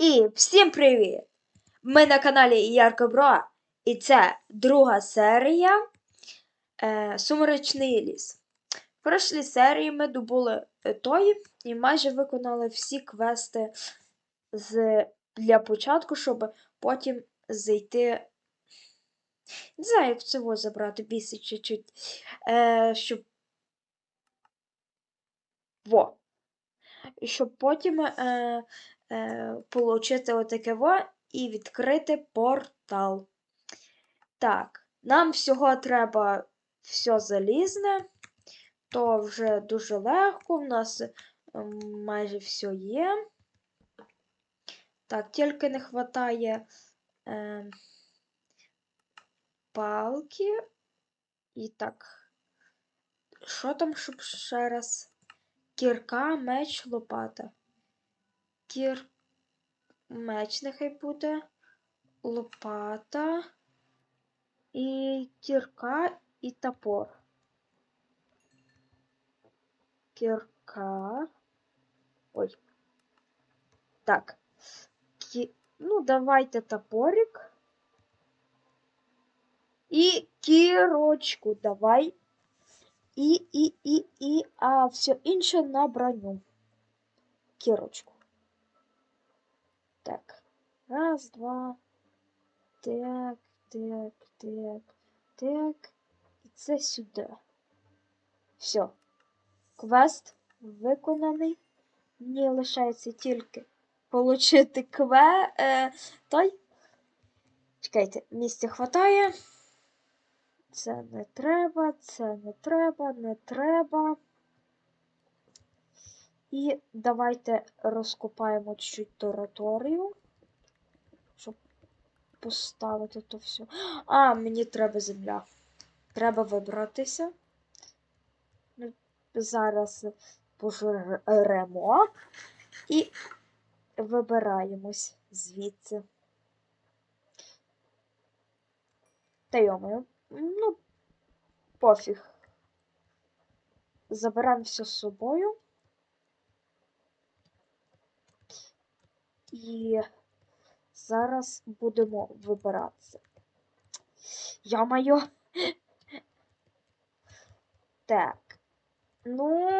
І всім привіт! Ми на каналі Ярко Бро, і це друга серія е, Сумеречний ліс. В прошлій серії ми добули е, той і майже виконали всі квести з, для початку, щоб потім зайти. Не знаю, як цього забрати, бісить чуть-чуть. Е, щоб. Во. Щоб потім е, е, получити отаке во і відкрити портал. Так, нам всього треба все залізне, то вже дуже легко, в нас ем, майже все є. Так, тільки не вистачає е, палки. І так. Що там, щоб ще раз? Кірка, меч, лопата. Кір... Меч нехай буде. Лопата. І кірка і топор. Кірка. Ой. Так. Кі... Ну, давайте топорик. І кірочку давай. І, і, і, і, а все інше на броню. Кірочку. Так. Раз, два. Так, так, так, так. І це сюди. Все. Квест виконаний. Мені лишається тільки получити кве. Е, той. Чекайте, місця хватає. Це не треба, це не треба, не треба. І давайте розкопаємо чуть територію, щоб поставити то все. А, мені треба земля. Треба вибратися. Зараз пожремо і вибираємось звідси. Та йомою. Ну, пофіг. Заберемо все з собою. І зараз будемо вибиратися. Я-моє. Так. Ну.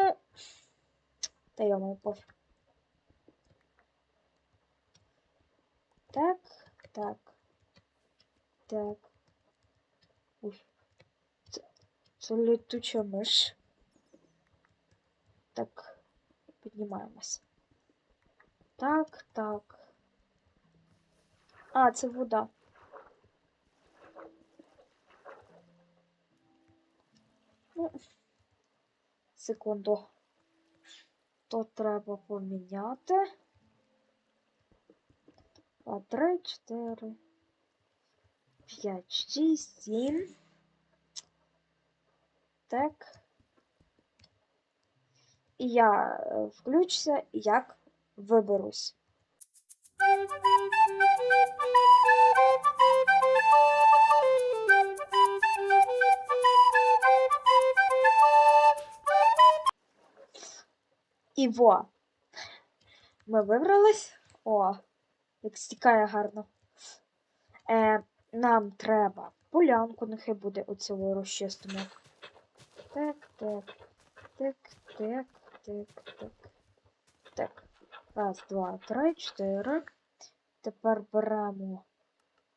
Та йомаю, пофіг. Так, так. Так. Ой. Це, це миш. Так, піднімаємось. Так, так. А, це вода. Ну, секунду. То треба поміняти. Два, три, чотири. 5, 6, 7. Так. І я е, включуся, як виберусь. І во. Ми вибрались. О, як стікає гарно. Е, нам треба полянку, нехай буде оцього розчистимо. Так, так, так, так, так, так. Раз, два, три, чотири. Тепер беремо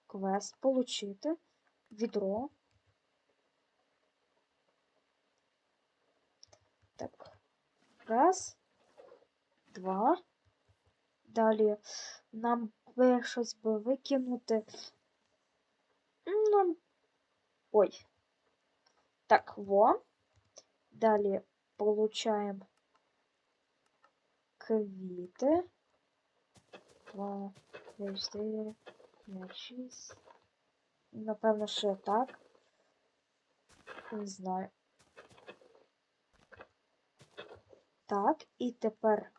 квест получити. Відро. Так. Раз. Два. Далі нам би щось би викинути. Ну, ой. Так, во. Далі получаємо квіти. Два, три, чотири, п'ять, шість. Напевно, ще так. Не знаю. Так, і тепер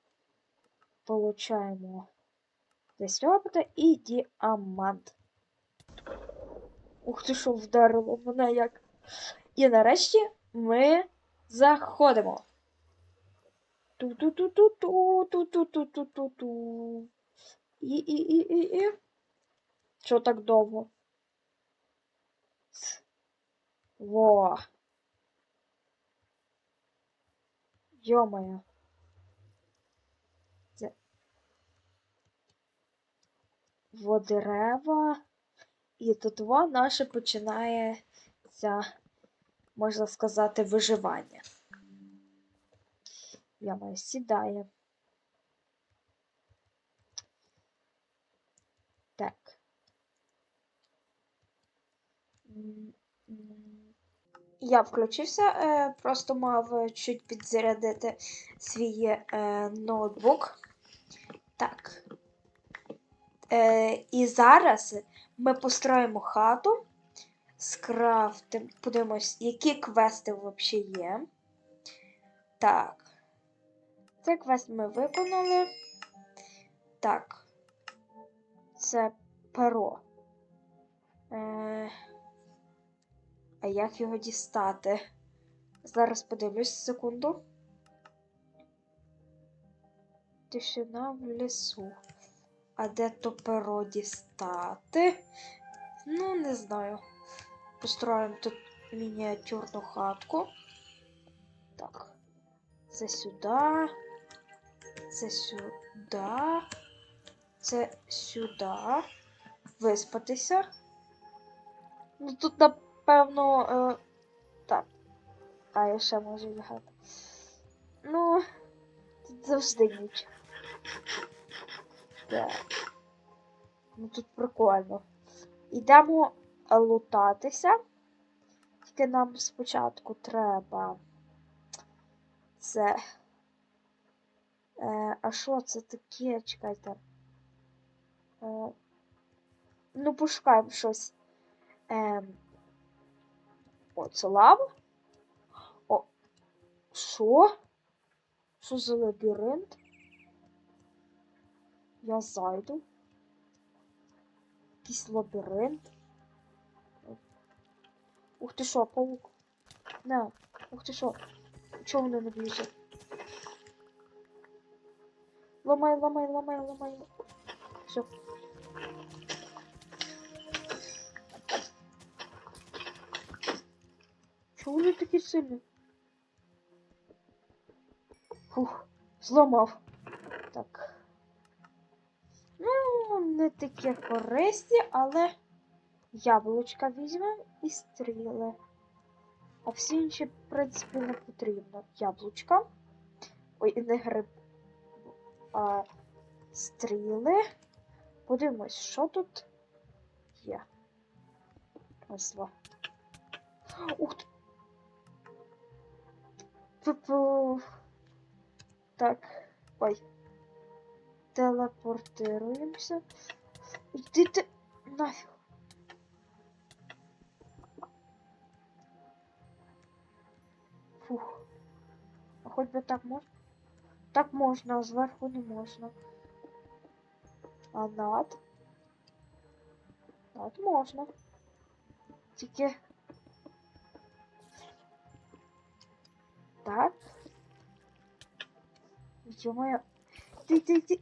получаємо десь робота і діамант. Ух ти що вдарило мене як. І нарешті ми заходимо. Ту-ту-ту-ту-ту, ту-ту-ту-ту-ту-ту. І, і, і, і, і. Що так довго? Во. Йо-моє. Це. Во дерева. І тут наше починається, можна сказати, виживання. Йо-моє, сідає. Так. Я включився, е, просто мав чуть підзарядити свій е, ноутбук. Так. Е, і зараз ми построїмо хату, скрафтимо, подивимось, які квести взагалі є. Так. Цей квест ми виконали. Так. Це перо. Е, а як його дістати? Зараз подивлюсь секунду. Тишина в лісу. А де то перо дістати? Ну, не знаю. Построїмо тут мініатюрну хатку. Так. Це сюди. Це сюди. Це сюди. Виспатися. Ну тут, напевно. Е, так. А, я ще можу лягати. Ну, тут завжди ніч. Так. Ну тут прикольно. Йдемо лутатися. Тільки нам спочатку треба. Це. Е, а що це таке? Чекайте. Е, ну, пошукаємо щось. Е, о, це лава? О. Що? Що за лабіринт? Я зайду. Якийсь лабіринт. Ух ти що, паук. На, ух ти що. Чого воно не? Ламай, ламай, ламай, ламай. Все. Чого вони такі сильні? Фух, зламав. Так. Ну, не такі корисні, але яблучка візьмемо і стріли. А всі інші, в принципі, не потрібно. Яблучка. Ой, не гриб. А стріли. Подивимось, що тут є. Раз, два. Ух. Пу-пу. Так. Ой. Телепортируємося. Йди ти нафіг. Фух. А хоч би так можна? Так можна, а зверху не можна. А над? Над можна. Тільки. Так. Йо-моє. Ти, ти, ти.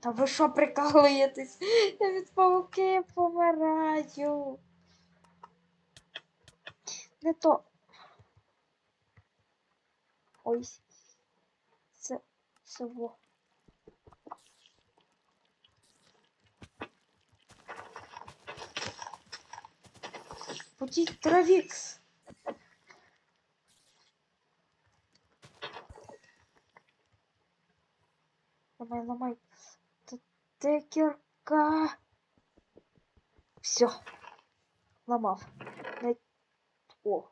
Та ви що прикалуєтесь? Я від пауки помираю. Не то. Ой. Це цього. Путіть травікс. Ламай, ламай. Тут де кірка. Все. Ламав. Не... О.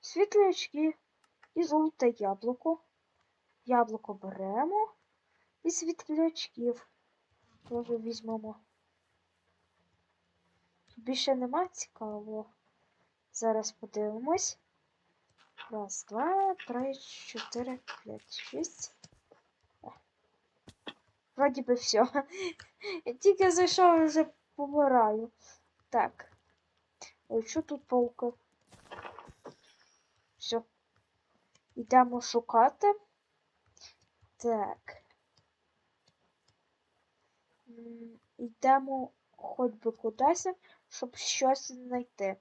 Світлі очки і золоте яблуко. Яблуко беремо і світлячків теж візьмемо. Більше нема цікавого. Зараз подивимось. Раз, два, три, чотири, п'ять, шість. Вроді би все. Я тільки зайшов вже помираю. Так. Ой, що тут паука? Все. Йдемо шукати. Так. Йдемо хоч би кудись, щоб щось знайти.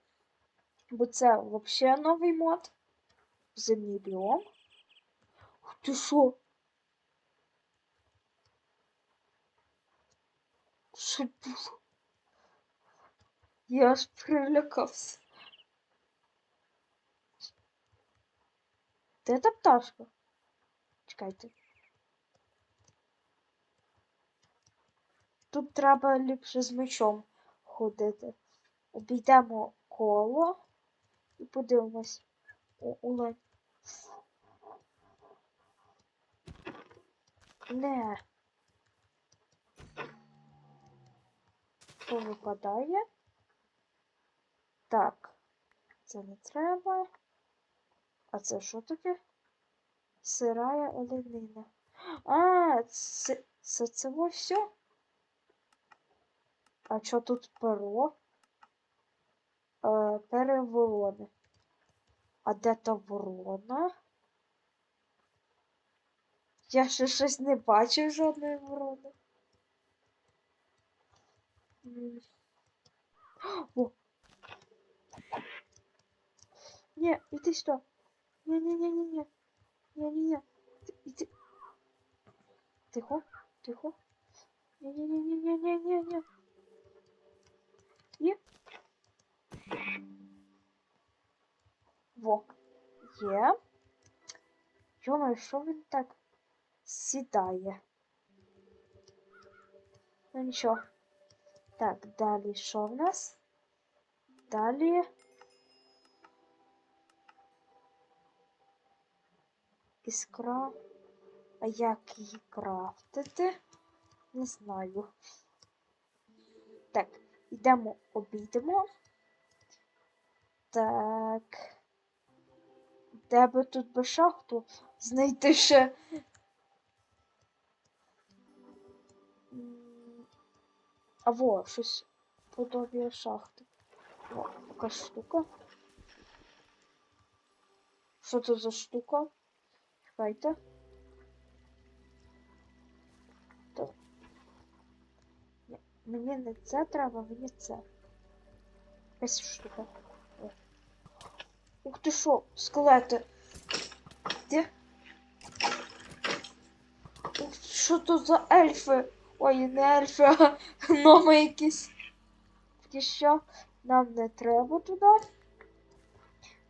Бо це взагалі новий мод. Зимній біом. Ти що? Що було? Я аж перелякався. Де та пташка? Чекайте. Тут треба ліпше з мечом ходити. Обійдемо коло і подивимось. О, олень. Не. Випадає? Так. Це не треба. А це що таке? Сирая оленина. А, це, це, це все? А що тут перо? Е, переворони. А де та ворона? Я ще щось не бачив жодної ворони. О! Ні, іди сюди. Ні, ні, ні, ні. Ні, ні, ні. Ти- Іди. Тихо, тихо. Ні, ні, ні, ні, ні, ні, ні. Є. Во. Є. Йома, що він так сідає? Ну нічого. Так, далі що в нас? Далі. Іскра. А як її крафтити? Не знаю. Так, йдемо обійдемо. Так. Де би тут би шахту знайти ще? А во, щось подобіє шахти. О, якась штука. Що це за штука? Чекайте. Мені не це треба, мені це. Якась штука. Ух ти що, скелети. Де? Ух, що то за ельфи? Ой, не ельфи, а гноми якісь. Ті що, нам не треба туди.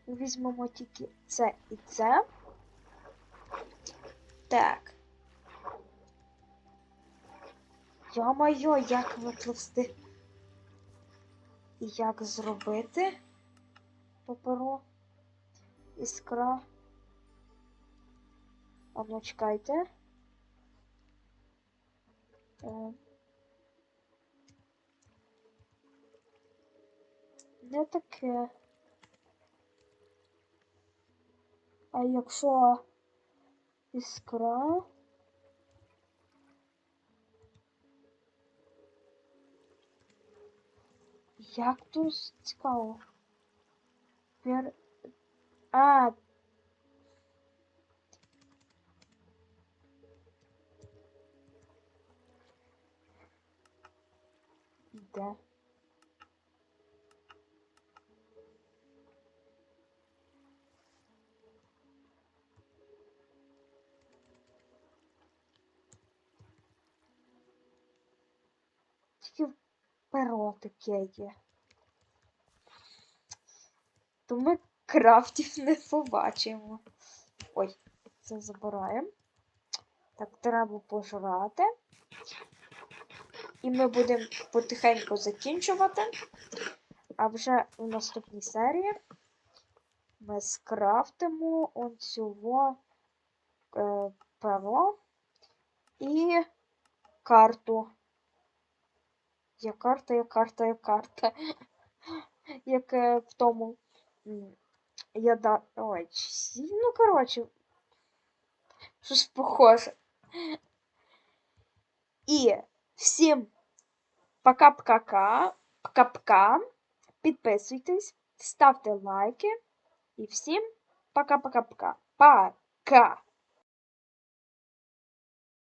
Візьмемо тільки це і це. Так. Йо-моє, як виплести? І як зробити паперо? Іскра. А ну чекайте. Е, Не таке. А якщо іскра. Як тут цікаво? Пер... А. Де? Перо таке є. То ми крафтів не побачимо. Ой, це забираємо. Так, треба пожрати. І ми будемо потихеньку закінчувати. А вже у наступній серії ми скрафтимо он цього е, перо і карту. Є карта, є карта, є карта. Як е, в тому. Я да. Ой, ну коротше. Щось похоже. І всім пока-пока. Пока-пока. Підписуйтесь, ставте лайки. І всім пока-пока-пока. Пока!